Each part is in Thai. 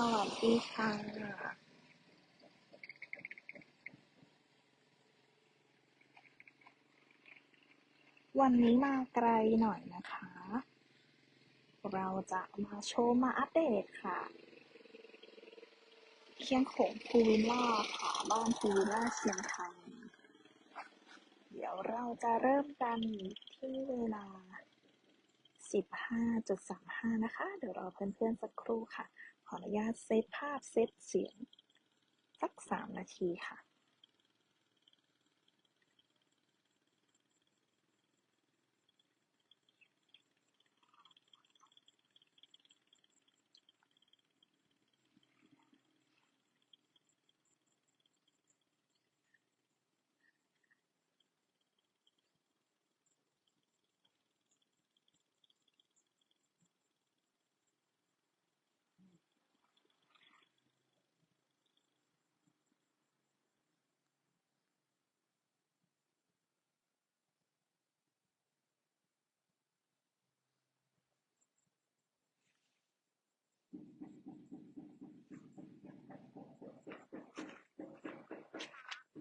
สวัสดีค่ะ วันนี้มาไกลหน่อยนะคะ เราจะมาโชว์มาอัปเดตค่ะ เคียงโขงพูวิลล่าค่ะ บ้านพูวิลล่าเชียงคานเดี๋ยวเราจะเริ่มกันที่เวลา 15.35 นะคะ เดี๋ยวรอเพื่อนๆสักครู่ค่ะ ขออนุญาตเซตภาพเซตเสียงสัก 3 นาทีค่ะ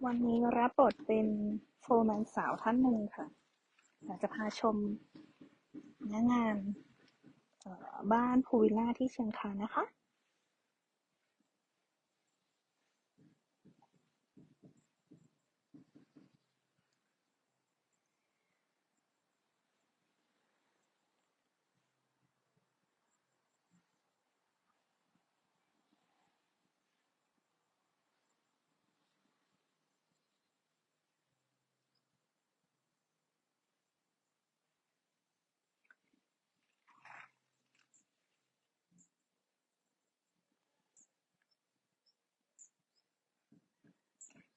วันนี้รับบทเป็นโฟร์แมนสาวท่านหนึ่งค่ะอยากจะพาชมหน้างานบ้านพูวิลล่าที่เชียงคานนะคะ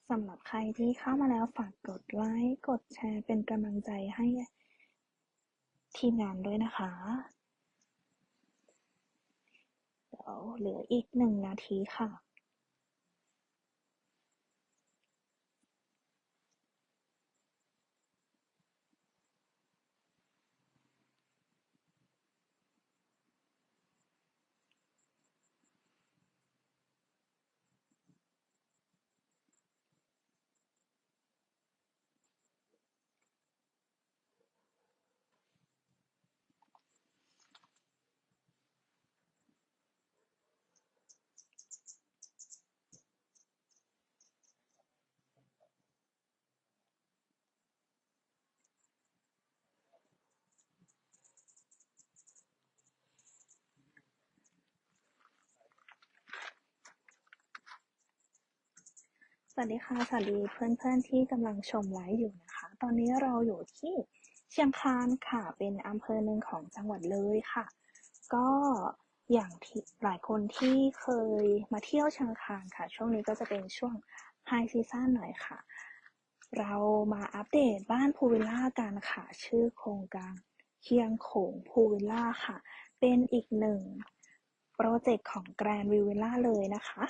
สำหรับใครที่เข้ามาแล้วฝากกดไลค์ กดแชร์เป็นกำลังใจให้ทีมงานด้วยนะคะเดี๋ยวเหลืออีกหนึ่งนาทีค่ะ วัสดีค่ะ สวัสดีเพื่อนๆที่กำลังชมไลฟ์อยู่นะคะ ตอนนี้เราอยู่ที่เชียงคานค่ะ เป็นอำเภอหนึ่งของจังหวัดเลยค่ะ ก็อย่างที่หลายคนที่เคยมาเที่ยวเชียงคานค่ะ ช่วงนี้ก็จะเป็นช่วงไฮซีซั่นหน่อยค่ะ เรามาอัปเดตบ้านพูวิลล่ากันค่ะ ชื่อโครงการเคียงโขงพูวิลล่าค่ะ เป็นอีกหนึ่งโปรเจกต์ของแกรนด์วิลล่าเลยนะคะ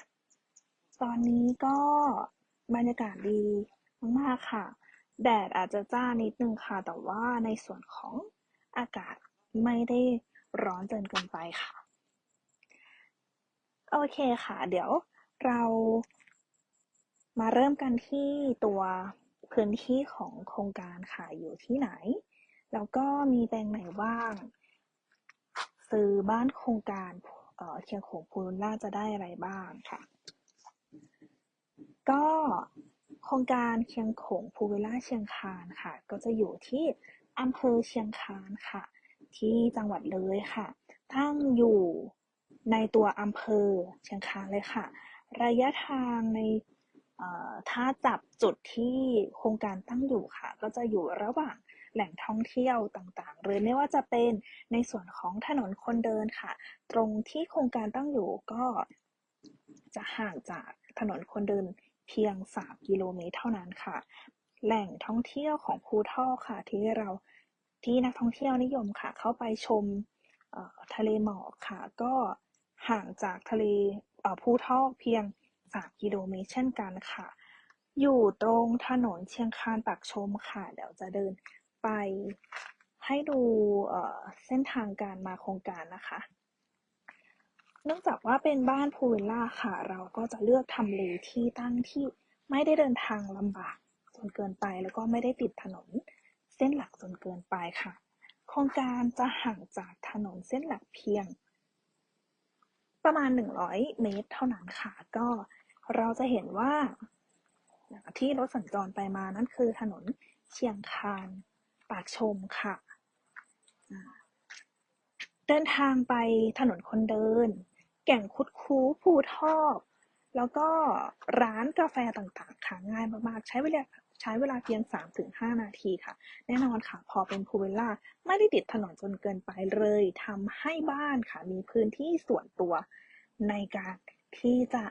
ตอนนี้ก็ บรรยากาศดีมากๆค่ะ แดดอาจจะจ้านิดนึงค่ะ แต่ว่าในส่วนของอากาศไม่ได้ร้อนจนเกินไปค่ะ โอเคค่ะ เดี๋ยวเรามาเริ่มกันที่ตัวพื้นที่ของโครงการค่ะอยู่ที่ไหน แล้วก็มีแปลงไหนบ้าง ซื้อบ้านโครงการเออเชียงโขงพูลล่าจะได้อะไรบ้างค่ะ ก็โครงการเชียงโขงพูวิลล่าเชียงคานค่ะ ก็จะอยู่ที่อำเภอเชียงคานค่ะ ที่จังหวัดเลยค่ะ ตั้งอยู่ในตัวอำเภอเชียงคานเลยค่ะ ระยะทางในเอ่อถ้าจับจุดที่โครงการตั้งอยู่ค่ะ ก็จะอยู่ระหว่างแหล่งท่องเที่ยวต่างๆ หรือไม่ว่าจะเป็นในส่วนของถนนคนเดินค่ะ ตรงที่โครงการตั้งอยู่ก็จะห่างจากถนนคนเดิน เพียง 3 กิโลเมตรเท่านั้นค่ะ แหล่งท่องเที่ยวของภูท่อกค่ะ ที่เราที่นักท่องเที่ยวนิยมค่ะ เข้าไปชมทะเลหมอกค่ะ ก็ห่างจากทะเลภูทอกเพียง 3 กิโลเมตรเช่นกันค่ะ อยู่ตรงถนนเชียงคานปากชมค่ะ เดี๋ยวจะเดินไปให้ดูเส้นทางการมาโครงการนะคะ เนื่องจากว่าเป็นบ้านพูวิลล่าค่ะ เราก็จะเลือกทำเลที่ตั้งที่ไม่ได้เดินทางลำบากจนเกินไป แล้วก็ไม่ได้ติดถนนเส้นหลักจนเกินไปค่ะ โครงการจะห่างจากถนนเส้นหลักเพียง ประมาณ 100 เมตร เท่านั้นค่ะ ก็เราจะเห็นว่า ที่รถสัญจรไปมานั่นคือถนนเชียงคานปากชมค่ะ เดินทางไปถนนคนเดิน แก่งคุดคูภูทอกแล้วก็ร้านกาแฟต่างๆค่ะง่ายมากๆ ใช้เวลาใช้เวลาเพียง 3-5 นาทีค่ะ แน่นอนค่ะ พอเป็นพูเวลล่าไม่ได้ติดถนนจนเกินไปเลยทำให้บ้านค่ะ มีพื้นที่ส่วนตัวในการที่จะ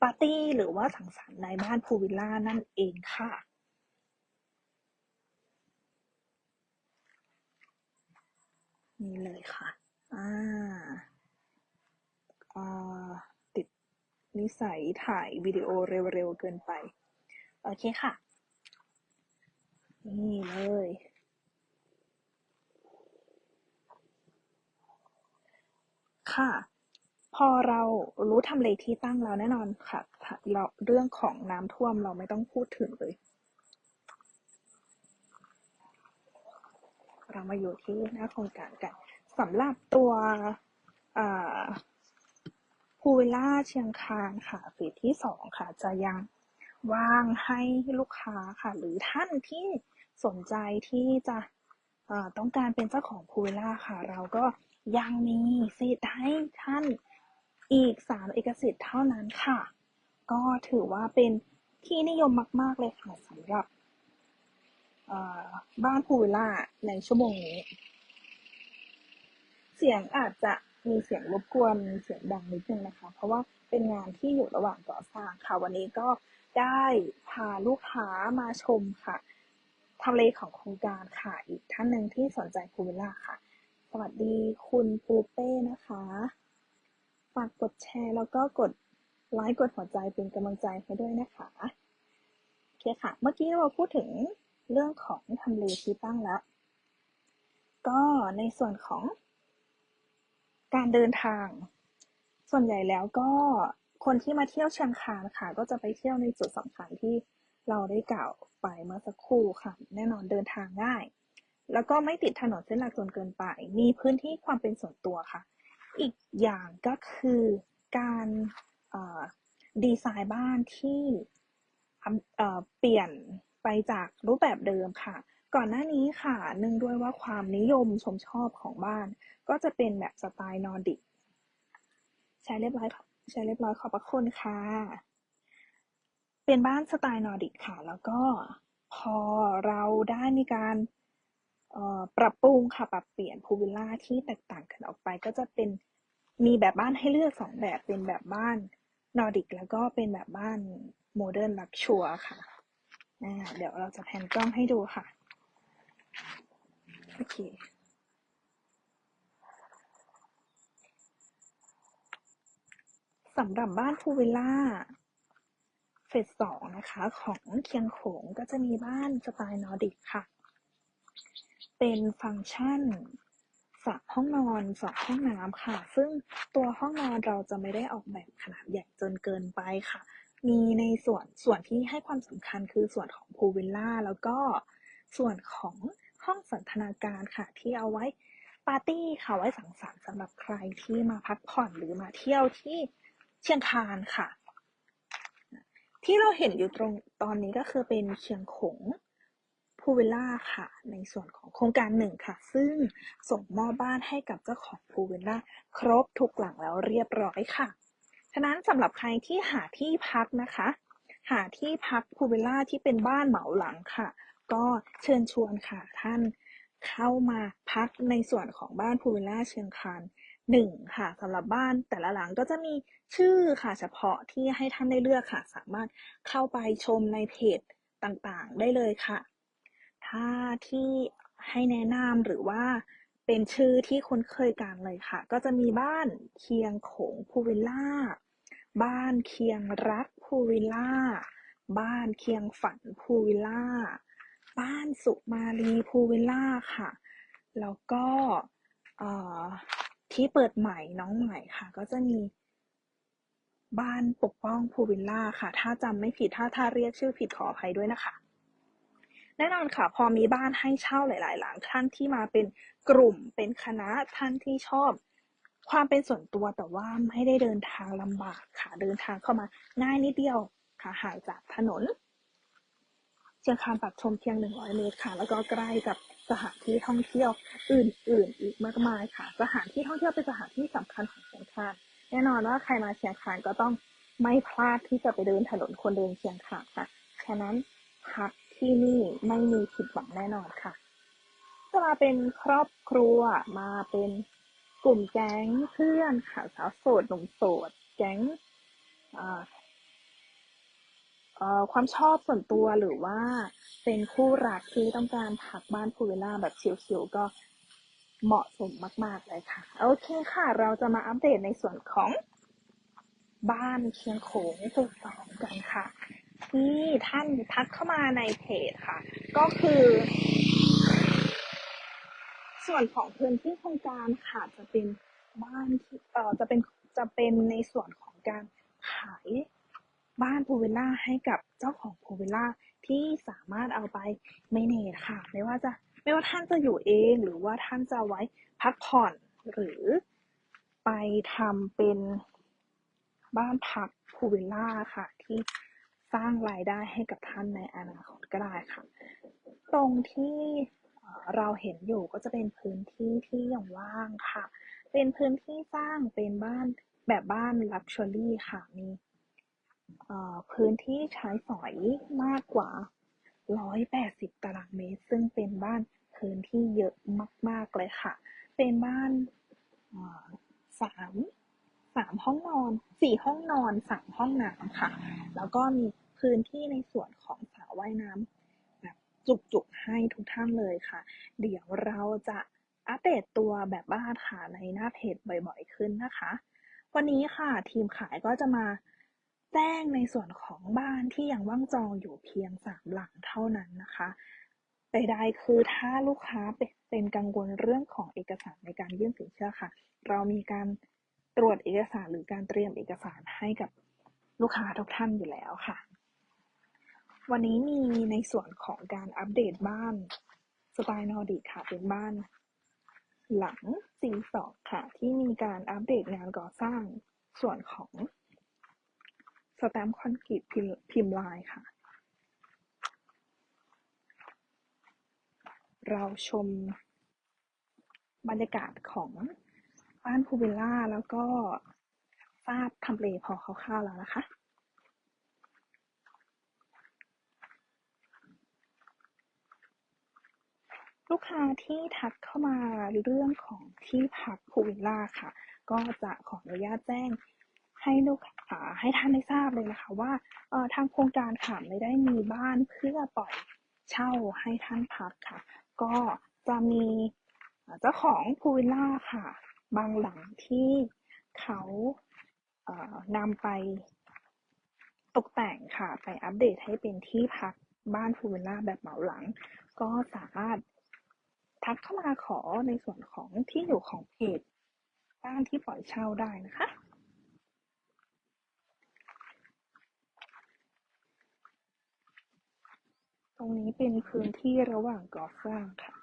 ปาร์ตี้หรือว่าสังสรรค์ในบ้านพูวิลล่านั่นเองค่ะนี่เลยค่ะ อ่าอ่าติด นิสัยถ่ายวิดีโอเร็วๆเกินไป โอเคค่ะ นี่เลย ค่ะ พอเรารู้ทำเลที่ตั้งแล้วแน่นอนค่ะ เราเรื่องของน้ำท่วมเราไม่ต้องพูดถึงเลย เรามาอยู่ที่หน้าโครงการกันสำหรับตัว พูวิลล่าเชียงคานค่ะฟีที่สองค่ะ จะยังว่างให้ลูกค้าค่ะ หรือท่านที่สนใจที่จะต้องการเป็นเจ้าของพูวิลล่าค่ะ เราก็ยังมีสิทธิ์ให้ท่านอีก3เอกสิทธิ์เท่านั้นค่ะ ก็ถือว่าเป็นที่นิยมมาก ๆ เลยค่ะสำหรับบ้านพูวิลล่าในชั่วโมงนี้ เสียงอาจจะ มีเสียงรบกวนเสียงดังนิดนึงนะคะ เพราะว่าเป็นงานที่อยู่ระหว่างก่อสร้างค่ะ วันนี้ก็ได้พาลูกค้ามาชมค่ะทำเลของโครงการค่ะ อีกท่านหนึ่งที่สนใจพูวิลล่าค่ะ สวัสดีคุณปูเป้นะคะฝากกดแชร์แล้วก็กดไลค์กดหัวใจเป็นกำลังใจให้ด้วยนะคะโอเคค่ะ เมื่อกี้เราพูดถึงเรื่องของทำเลที่ตั้งแล้ว ก็ในส่วนของ การเดินทาง ส่วนใหญ่แล้วก็คนที่มาเที่ยวเชียงคานค่ะ ก็จะไปเที่ยวในจุดสำคัญที่เราได้กล่าวไปเมื่อสักครู่ค่ะ แน่นอนเดินทางง่าย แล้วก็ไม่ติดถนนเส้นหลักจนเกินไป มีพื้นที่ความเป็นส่วนตัวค่ะ อีกอย่างก็คือการดีไซน์บ้านที่เปลี่ยนไปจากรูปแบบเดิมค่ะ ก่อนหน้านี้ค่ะเนื่องด้วยว่าความนิยมชมชอบของบ้าน ก็จะเป็นแบบสไตล์นอร์ดิกใช้เรียบร้อยใช้เรียบร้อยขอบพระคุณค่ะ เป็นบ้านสไตล์นอร์ดิกค่ะ แล้วก็พอเราได้มีการปรับปรุงค่ะปรับเปลี่ยนพูวิลล่าที่แตกต่างกันออกไป ก็จะเป็นมีแบบบ้านให้เลือกสองแบบเป็นแบบบ้านนอร์ดิกแล้วก็เป็นแบบบ้านโมเดิร์นลักชัวค่ะ เดี๋ยวเราจะแพนกล้องให้ดูค่ะ โอเคสำหรับบ้านพูวิลล่าเฟสสองนะคะ ของเคียงโขงก็จะมีบ้านสไตล์นอร์ดิกค่ะ เป็นฟังก์ชันสระห้องนอนสองห้องน้ำค่ะ ซึ่งตัวห้องนอนเราจะไม่ได้ออกแบบขนาดใหญ่จนเกินไปค่ะ มีในส่วนส่วนที่ให้ความสำคัญคือส่วนของพูวิลล่าแล้วก็ส่วนของ ห้องสันทนาการค่ะ ที่เอาไว้ปาร์ตี้ค่ะไว้สังสรรค์สำหรับใครที่มาพักผ่อนหรือมาเที่ยวที่เชียงคานค่ะ ที่เราเห็นอยู่ตรงตอนนี้ก็คือเป็นเชียงขงพูวิลล่าค่ะ ในส่วนของโครงการหนึ่งค่ะ ซึ่งส่งมอบบ้านให้กับเจ้าของพูวิลล่าครบทุกหลังแล้วเรียบร้อยค่ะ ฉะนั้นสำหรับใครที่หาที่พักนะคะ หาที่พักพูวิลล่าที่เป็นบ้านเหมาหลังค่ะ ก็เชิญชวนค่ะท่านเข้ามาพักในส่วนของบ้านพูวิลล่าเชียงคานหนึ่งค่ะสำหรับบ้านแต่ละหลังก็จะมีชื่อค่ะเฉพาะที่ให้ท่านได้เลือกค่ะ สามารถเข้าไปชมในเพจต่างๆได้เลยค่ะ ถ้าที่ให้แนะนำหรือว่าเป็นชื่อที่คุ้นเคยกันเลยค่ะ ก็จะมีบ้านเคียงโขงพูวิลล่า บ้านเคียงรักพูวิลล่า บ้านเคียงฝันพูวิลล่า บ้านสุมาลีพูวิลล่าค่ะ แล้วก็ที่เปิดใหม่น้องใหม่ค่ะ ก็จะมีบ้านปกป้องพูวิลล่าค่ะ ถ้าจำไม่ผิดถ้าถ้าเรียกชื่อผิดขออภัยด้วยนะคะ แน่นอนค่ะ พอมีบ้านให้เช่าหลาย ๆ หลังท่านที่มาเป็นกลุ่มเป็นคณะท่านที่ชอบ ความเป็นส่วนตัวแต่ว่าไม่ได้เดินทางลำบากค่ะ เดินทางเข้ามาง่ายนิดเดียวค่ะห่างจากถนน เชียงคานปักชมเพียง 100 เมตรค่ะ แล้วก็ใกล้กับสถานที่ท่องเที่ยวอื่นๆ อีกมากมายค่ะ สถานที่ท่องเที่ยวเป็นสถานที่สำคัญของเชียงคานแน่นอนว่าใครมาเชียงคานก็ต้องไม่พลาดที่จะไปเดินถนนคนเดินเชียงคานค่ะฉะนั้นพักที่นี่ไม่มีผิดหวังแน่นอนค่ะจะมาเป็นครอบครัวมาเป็นกลุ่มแก๊งเพื่อนค่ะสาวโสดหนุ่มโสด แก๊ง ความชอบส่วนตัวหรือว่าเป็นคู่รักที่ต้องการพักบ้านพูลวิลล่าแบบชิลๆก็เหมาะสมมาก ๆ เลยค่ะ โอเคค่ะ เราจะมาอัปเดตในส่วนของบ้านเชียงโขงสุดสองกันค่ะ ที่ท่านทักเข้ามาในเพจค่ะ ก็คือ ส่วนของพื้นที่โครงการค่ะจะเป็นบ้านที่เอ่อจะเป็นจะเป็นในส่วนของการขาย บ้านพูลวิลล่าให้กับเจ้าของพูลวิลล่าที่สามารถเอาไปเมเนจค่ะ ไม่ว่าจะไม่ว่าท่านจะอยู่เองหรือว่าท่านจะไว้พักผ่อนหรือไปทำเป็นบ้านพักพูลวิลล่าค่ะ ที่สร้างรายได้ให้กับท่านในอนาคตก็ได้ค่ะ ตรงที่เราเห็นอยู่ก็จะเป็นพื้นที่ที่ยังว่างค่ะ เป็นพื้นที่สร้างเป็นบ้านแบบบ้านลักชัวรี่ค่ะ มี เอ่อ พื้นที่ใช้สอยมากกว่า180ตารางเมตร ซึ่งเป็นบ้านพื้นที่เยอะมาก ๆ เลยค่ะ เป็นบ้าน เอ่อ สาม สามห้องนอน สี่ห้องนอน สามห้องน้ำค่ะ แล้วก็มีพื้นที่ในส่วนของสระว่ายน้ำแบบจุก ๆ ให้ทุกท่านเลยค่ะ เดี๋ยวเราจะอัปเดตตัวแบบบ้านค่ะในหน้าเพจบ่อย ๆ ขึ้นนะคะ วันนี้ค่ะ ทีมขายก็จะมา แจ้งในส่วนของบ้านที่ยังว่างจองอยู่เพียงสามหลังเท่านั้นนะคะใดๆคือถ้าลูกค้าเป็นกังวลเรื่องของเอกสารในการยื่นสินเชื่อค่ะ เรามีการตรวจเอกสารหรือการเตรียมเอกสารให้กับลูกค้าทุกท่านอยู่แล้วค่ะ วันนี้มีในส่วนของการอัปเดตบ้านสไตล์นอร์ดิกค่ะ เป็นบ้าน หลัง C2 ค่ะ ที่มีการอัปเดตงานก่อสร้างส่วนของ แตมป์คอนกรีตพิมพ์มลายค่ะ เราชมบรรยากาศของบ้านพูลวิลล่าแล้วก็ทราบทำเลพอคร่าวๆแล้วนะคะ ลูกค้าที่ทักเข้ามาเรื่องของที่พักพูลวิลล่าค่ะ ก็จะขออนุญาตแจ้ง ให้ลูกค้าให้ท่านได้ทราบเลยนะคะ ว่าเอ่อทางโครงการค่ะไม่ได้มีบ้านเพื่อปล่อยเช่าให้ท่านพักค่ะ ก็จะมีเจ้าของพูลวิลล่าค่ะ บางหลังที่เขาเอ่อนำไปตกแต่งค่ะ ไปอัปเดตให้เป็นที่พักบ้านพูวิลล่าแบบเหมาหลัง ก็สามารถทักเข้ามาขอในส่วนของที่อยู่ของเพจบ้านที่ปล่อยเช่าได้นะคะ ต รงนี้เป็นพื้นที่ระหว่างก่อสร้างค่ะ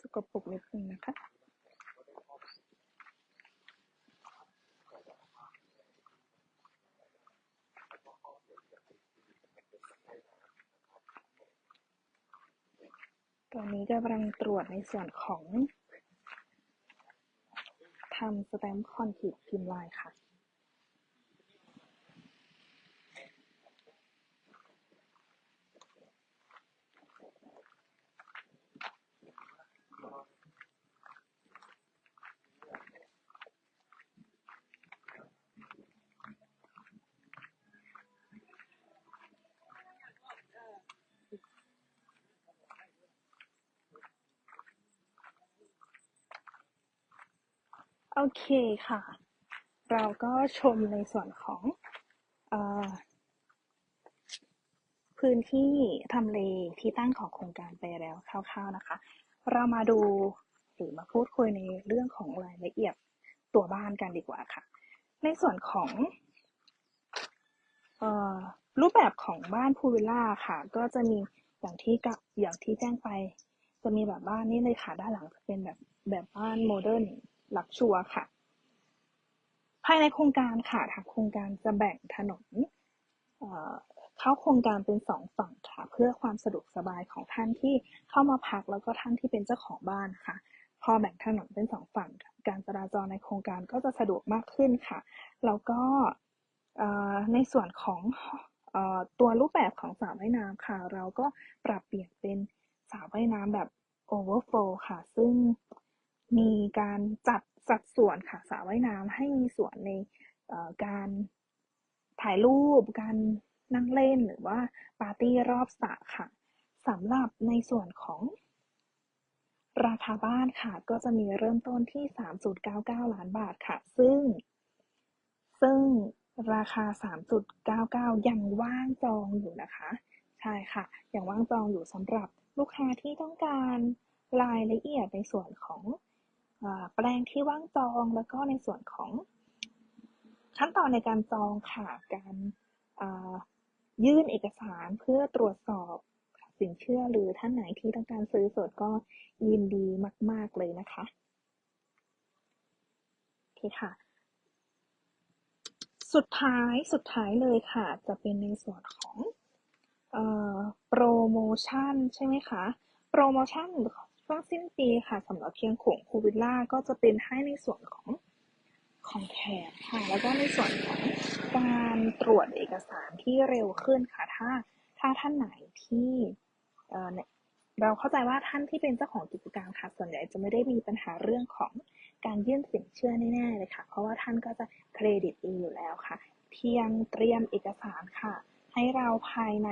สกปรกนิดนึงนะคะ ตอนนี้กำลังตรวจในส่วนของทำสแตมป์คอนกรีตพิมพ์ลายค่ะ ตเคค่ะ เราก็ชมในส่วนของอพื้นที่ทำเลที่ตั้งของโครงการไปแล้วคร่าวๆนะคะ เรามาดูหรือมาพูดคุยในเรื่องของรายละเอียดตัวบ้านกันดีกว่าค่ะ ในส่วนของอรูปแบบของบ้านพูลวิลล่าค่ะ ก็จะมีอย่างที่กับอย่างที่แจ้งไป จะมีแบบบ้านนี่เลยค่ะด้านหลังจะเป็นแบบแบบบ้านโมเดิร์น ลักชัวค่ะ ภายในโครงการค่ะทางโครงการจะแบ่งถนนเข้าโครงการเป็นสองฝั่งค่ะ เพื่อความสะดวกสบายของท่านที่เข้ามาพักแล้วก็ท่านที่เป็นเจ้าของบ้านค่ะ พอแบ่งถนนเป็นสองฝั่ง การจราจรในโครงการก็จะสะดวกมากขึ้นค่ะ แล้วก็ในส่วนของอตัวรูปแบบของสระว่ายน้ำค่ะ เราก็ปรับเปลี่ยนเป็นสระว่ายน้ำแบบ overflow ค่ะ ซึ่ง มีการจัดสัดส่วนค่ะสระว่ายน้ำให้มีส่วนในการถ่ายรูป การนั่งเล่นหรือว่าปาร์ตี้รอบสระค่ะสำหรับในส่วนของราคาบ้านค่ะ ก็จะมีเริ่มต้นที่ 3.99 ล้านบาทค่ะ ซึ่ง ซึ่งราคา 3.99 ยังว่างจองอยู่นะคะ ใช่ค่ะ ยังว่างจองอยู่สำหรับลูกค้าที่ต้องการรายละเอียดในส่วนของ แปลงที่ว่างจองแล้วก็ในส่วนของขั้นตอนในการจองค่ะ การยื่นเอกสารเพื่อตรวจสอบสินเชื่อหรือท่านไหนที่ต้องการซื้อสดก็ยินดีมาก ๆเลยนะคะโอเคค่ะ สุดท้ายสุดท้ายเลยค่ะ จะเป็นในส่วนของโปรโมชั่นใช่ไหมคะ โปรโมชั่น ช่วงสิ้นปีค่ะสำหรับเพียงขงคูวิลล่าก็จะเป็นให้ในส่วนของของแถมค่ะ แล้วก็ในส่วนของการตรวจเอกสารที่เร็วขึ้นค่ะ ถ้าถ้าท่านไหนที่เออเนี่ยเราเข้าใจว่าท่านที่เป็นเจ้าของกิจการค่ะ ส่วนใหญ่จะไม่ได้มีปัญหาเรื่องของการยื่นสินเชื่อแน่ๆเลยค่ะ เพราะว่าท่านก็จะเครดิตดีอยู่แล้วค่ะ เพียงเตรียมเอกสารค่ะ ให้เราภายใน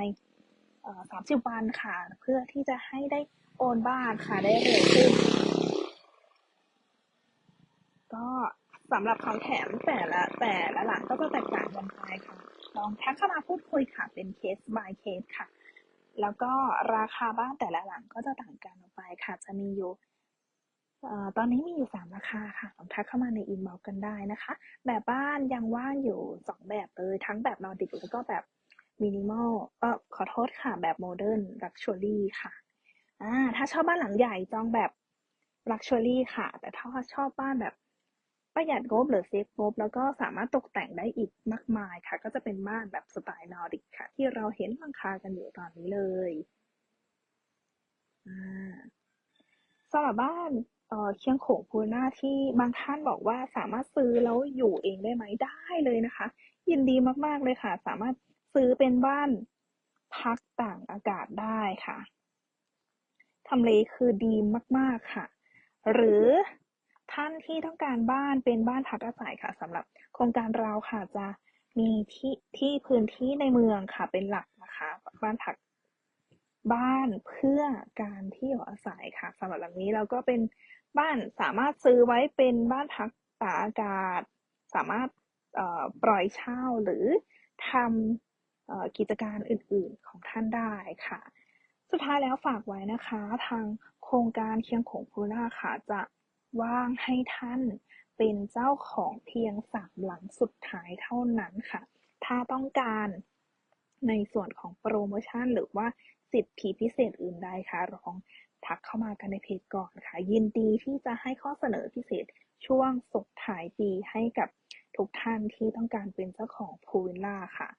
เอ่อ30วันค่ะ เพื่อที่จะให้ได้โอนบ้านค่ะได้เร็วขึ้น ก็สำหรับของแถมแต่ละแต่ละหลังก็จะแตกต่างกันไปค่ะ ลองทักเข้ามาพูดคุยค่ะ เป็นเคส by เคสค่ะ แล้วก็ราคาบ้านแต่ละหลังก็จะต่างกันออกไปค่ะ จะมีอยู่ตอนนี้มีอยู่ 3 ราคาค่ะ ลองทักเข้ามาในอินบ็อกกันได้นะคะ แบบบ้านยังว่างอยู่ 2 แบบเลย ทั้งแบบนอร์ดิกแล้วก็แบบ มินิมอลเออขอโทษค่ะ แบบโมเดิร์นลักชัวรี่ค่ะอ่าถ้าชอบบ้านหลังใหญ่จองแบบลักชัวรี่ค่ะ แต่ถ้าชอบบ้านแบบประหยัดงบหรือเซฟงบแล้วก็สามารถตกแต่งได้อีกมากมายค่ะ ก็จะเป็นบ้านแบบสไตล์นอร์ดิกค่ะ ที่เราเห็นหลังคากันอยู่ตอนนี้เลยสำหรับบ้านเอ่อเชียงโขงพูน่าที่บางท่านบอกว่าสามารถซื้อแล้วอยู่เองได้ไหมได้เลยนะคะ ยินดีมากๆเลยค่ะ สามารถ ซื้อเป็นบ้านพักต่างอากาศได้ค่ะทำเลคือดีมาก ๆ ค่ะ หรือท่านที่ต้องการบ้านเป็นบ้านพักอาศัยค่ะสำหรับโครงการเราค่ะจะมีที่ที่พื้นที่ในเมืองค่ะเป็นหลักนะคะ บ้านพักบ้านเพื่อการที่อยู่อาศัยค่ะสำหรับหลังนี้เราก็เป็นบ้านสามารถซื้อไว้เป็นบ้านพักตากอากาศ สามารถปล่อยเช่าหรือทำ กิจการอื่นๆของท่านได้ค่ะ สุดท้ายแล้วฝากไว้นะคะ ทางโครงการเคียงโขงพูล่าค่ะจะว่างให้ท่านเป็นเจ้าของเพียงสามหลังสุดท้ายเท่านั้นค่ะ ถ้าต้องการในส่วนของโปรโมชั่นหรือว่าสิทธิพิเศษอื่นใดค่ะลองทักเข้ามากันในเพจก่อนค่ะ ยินดีที่จะให้ข้อเสนอพิเศษช่วงส่งท้ายปีให้กับทุกท่านที่ต้องการเป็นเจ้าของพูวิลล่าค่ะ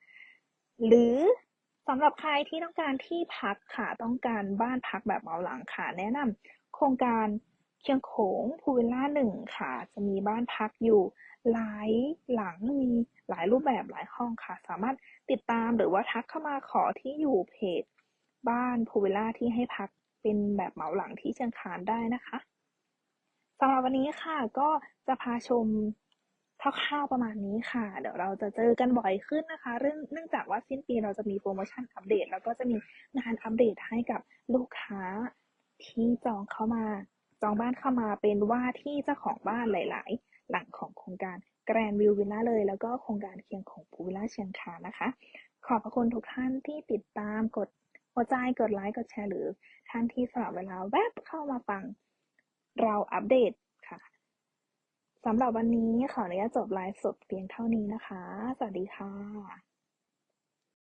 หรือสำหรับใครที่ต้องการที่พักค่ะต้องการบ้านพักแบบเหมาหลังค่ะ แนะนำโครงการเชียงโขงพูวิลล่าหนึ่งค่ะ จะมีบ้านพักอยู่หลายหลังมีหลายรูปแบบหลายห้องค่ะ สามารถติดตามหรือว่าทักเข้ามาขอที่อยู่เพจ บ้านพูวิลล่าที่ให้พักเป็นแบบเหมาหลังที่เชียงคานได้นะคะสำหรับวันนี้ค่ะก็จะพาชม คร่าวๆประมาณนี้ค่ะ เดี๋ยวเราจะเจอกันบ่อยขึ้นนะคะ เรื่องเนื่องจากว่าสิ้นปีเราจะมีโปรโมชั่นอัปเดต แล้วก็จะมีงานอัปเดตให้กับลูกค้าที่จองเข้ามา จองบ้านเข้ามาเป็นว่าที่เจ้าของบ้านหลาย ๆ หลังของโครงการแกรนวิววิลล่าเลย แล้วก็โครงการเคียงของภูวิลล่าเชียงคานนะคะ ขอบพระคุณทุกท่านที่ติดตามกดหัวใจกดไลค์กดแชร์หรือท่านที่สละเวลาแวบเข้ามาฟัง เราอัปเดต สำหรับวันนี้ขออนุญาตจบไลฟ์สดเพียงเท่านี้นะคะ สวัสดีค่ะ